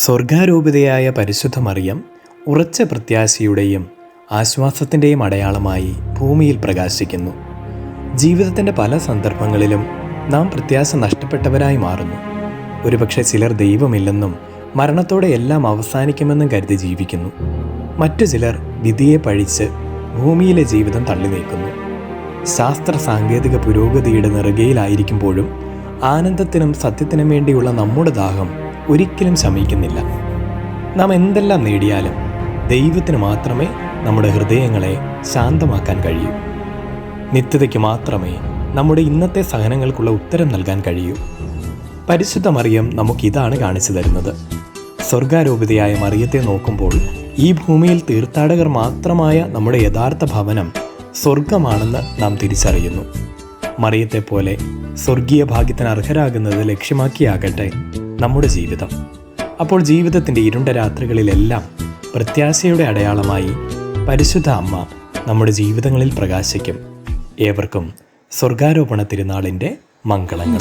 സ്വർഗാരൂപിതയായ പരിശുദ്ധ മറിയം ഉറച്ച പ്രത്യാശയുടെയും ആശ്വാസത്തിന്റെയും അടയാളമായി ഭൂമിയിൽ പ്രകാശിക്കുന്നു. ജീവിതത്തിന്റെ പല സന്ദർഭങ്ങളിലും നാം പ്രത്യാശ നഷ്ടപ്പെട്ടവരായി മാറുന്നു. ഒരുപക്ഷെ ചിലർ ദൈവമില്ലെന്നും മരണത്തോടെ എല്ലാം അവസാനിക്കുമെന്നും കരുതി ജീവിക്കുന്നു. മറ്റു ചിലർ വിധിയെ പഴിച്ച് ഭൂമിയിലെ ജീവിതം തള്ളി നീക്കുന്നു ശാസ്ത്ര സാങ്കേതിക പുരോഗതിയുടെ നെറുകയിലായിരിക്കുമ്പോഴും ആനന്ദത്തിനും സത്യത്തിനും വേണ്ടിയുള്ള നമ്മുടെ ദാഹം ഒരിക്കലും ശമിക്കുന്നില്ല. നാം എന്തെല്ലാം നേടിയാലും ദൈവത്തിന് മാത്രമേ നമ്മുടെ ഹൃദയങ്ങളെ ശാന്തമാക്കാൻ കഴിയൂ. നിത്യതയ്ക്ക് മാത്രമേ നമ്മുടെ ഇന്നത്തെ സഹനങ്ങൾക്കുള്ള ഉത്തരം നൽകാൻ കഴിയൂ. പരിശുദ്ധ മറിയം നമുക്കിതാണ് കാണിച്ചു തരുന്നത്. സ്വർഗാരോപിതയായ മറിയത്തെ നോക്കുമ്പോൾ ഈ ഭൂമിയിൽ തീർത്ഥാടകർ മാത്രമായ നമ്മുടെ യഥാർത്ഥ ഭവനം സ്വർഗമാണെന്ന് നാം തിരിച്ചറിയുന്നു. മറിയത്തെ പോലെ സ്വർഗീയ ഭാഗ്യത്തിന് അർഹരാകുന്നത് ലക്ഷ്യമാക്കിയാകട്ടെ. നമ്മുടെ ജീവിതം. അപ്പോൾ ജീവിതത്തിന്റെ ഇരുണ്ട രാത്രികളിലെല്ലാം പ്രത്യാശയുടെ അടയാളമായി പരിശുദ്ധ അമ്മ നമ്മുടെ ജീവിതങ്ങളിൽ പ്രകാശിക്കും. ഏവർക്കും സ്വർഗാരോപണ തിരുനാളിന്റെ മംഗളങ്ങൾ.